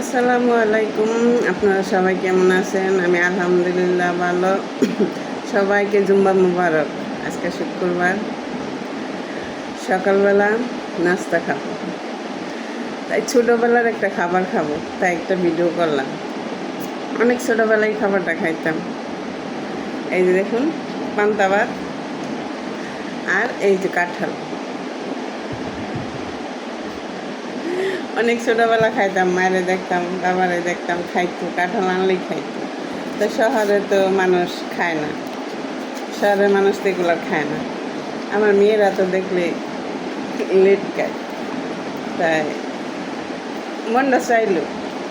আসসালামু আলাইকুম। আপনারা সবাই কেমন আছেন? আমি আলহামদুলিল্লাহ ভালো। সবাইকে জুম্বা মুবারক। আজকে শুক্রবার। সকালবেলা নাস্তা খাব। তাই ছোটোবেলার একটা খাবার খাব, তাই একটা ভিডিও করলাম। অনেক ছোটোবেলায় খাবারটা খাইতাম। এই যে দেখুন, পান্তা ভাত আর এই যে কাঁঠাল। অনেক ছোটোবেলা খাইতাম, মায়েরে দেখতাম, বাবারে দেখতাম, খাইতো, কাঁঠাল আনলেই খাইতো। তো শহরে তো মানুষ খায় না, শহরের মানুষ তো এগুলো খায় না। আমার মেয়েরা তো দেখলে লেট খায়, তাই মনটা চাইলো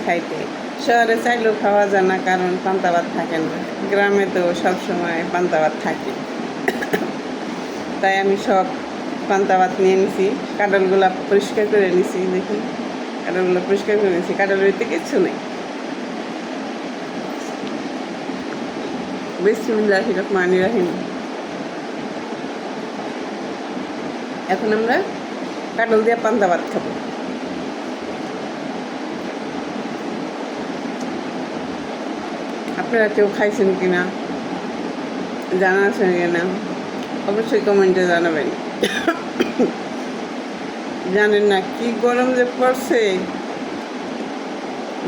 খাইতে। শহরে চাইলেও খাওয়া যায় না, কারণ পান্তা ভাত থাকে না। গ্রামে তো সবসময় পান্তা ভাত থাকে। তাই আমি সব পান্তা ভাত নিয়ে নিছি, কাঁঠালগুলো পরিষ্কার করে নিছি দেখুন কাঁঠালগুলো পরিষ্কার করে কাঁঠালের ভিতরে কিচ্ছু নেই। বিসমিল্লাহ রহমানি রাহিম এখন আমরা কাঁঠাল দিয়ে পান্তা ভাত খাব। আপনারা কেউ খাইছেন কিনা? জানা আছেন কিনা? অবশ্যই কমেন্টে জানাবেন। জানেন না, কি গরম যে পড়ছে।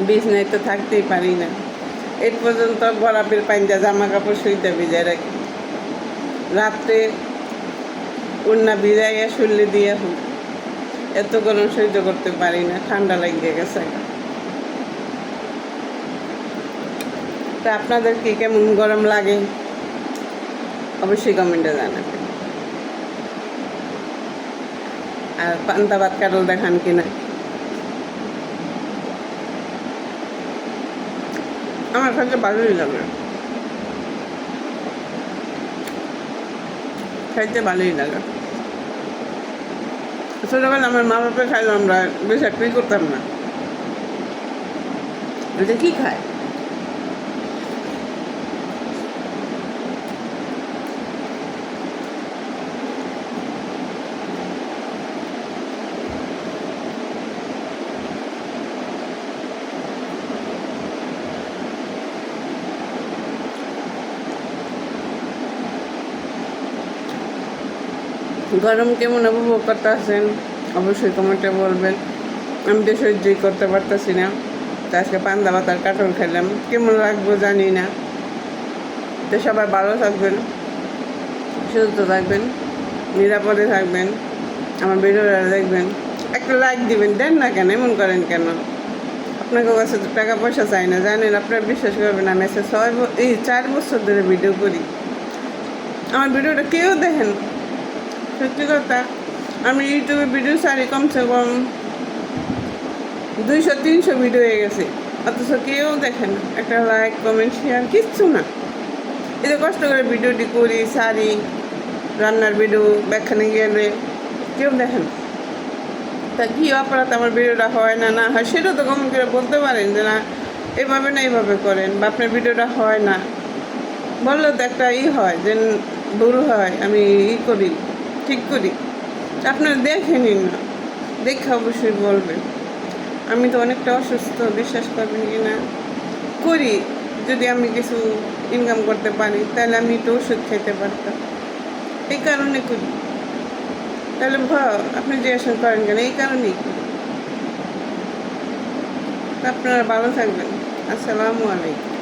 বিছনায় তো থাকতেই পারি না। এর পর্যন্ত বরাফের পাঞ্জা জামা কাপড় শুইতে ভিজায় রাখি। রাত্রে উন্না ভিজাইয়া শুনলে দিয়ে হোক এত গরম সহ্য করতে পারি না, ঠান্ডা লাগিয়ে গেছে। তা আপনাদের কি কেমন গরম লাগে? অবশ্যই কমেন্টে জানাবেন। আর পান্তা ভাত কাটল দেখান কিনা। আমার কাছে ভালোই লাগে খাইতে ভালোই লাগে। ছোটবেলা আমার মা বাপে খাইলো আমরা বেশ একটাই করতাম না। এটা কি খায়? গরম কেমন উপভোগ করতে আছেন অবশ্যই কমেন্টে বলবেন। আমি তো সহ্যই করতে পারতেছি না। তো আজকে পান্দা পাতার কাঠল খেলাম। কেমন লাগবো জানি না। তো সবাই ভালো থাকবেন, সুস্থ থাকবেন, নিরাপদে থাকবেন, আমার ভিডিওটা দেখবেন। একটা লাইক দিবেন, দেন না কেন? এমন করেন কেন? আপনাকে কাছে তো টাকা পয়সা চাই না। জানেন, আপনারা বিশ্বাস করবেন, আমি এসে ছয় এই চার বছর ধরে ভিডিও করি। আমার ভিডিওটা কেউ দেখেন। সত্যি কথা, আমি ইউটিউবে ভিডিও সারি কমসে কম দুইশো, তিনশো ভিডিও হয়ে গেছে। অথচ কেউ দেখে না। একটা লাইক কমেন্ট শেয়ার কিচ্ছু না। যে কষ্ট করে ভিডিওটি করি সারি রান্নার ভিডিও ব্যাখ্যানে গেলে কেউ দেখে না। তা কী অপরাধ আমার ভিডিওটা হয় না না হয়? সেটা তো কমন করে বলতে পারেন যে না, এভাবে না এইভাবে করেন, বা আপনার ভিডিওটা হয় না। বললে তো একটা ই হয়, যে ভুল হয়, আমি ই করি। ঠিক করি। আপনারা দেখে নিন না। দেখে অবশ্যই বলবেন। আমি তো অনেকটা অসুস্থ, বিশ্বাস করবেন কি না? করি। যদি আমি কিছু ইনকাম করতে পারি, তাহলে আমি একটু ওষুধ খেতে পারতাম। এই কারণে করি। তাহলে ভ, আপনি জিজ্ঞাসা করেন কেন, এই কারণেই করি। আপনারা ভালো থাকবেন। আসসালামু আলাইকুম।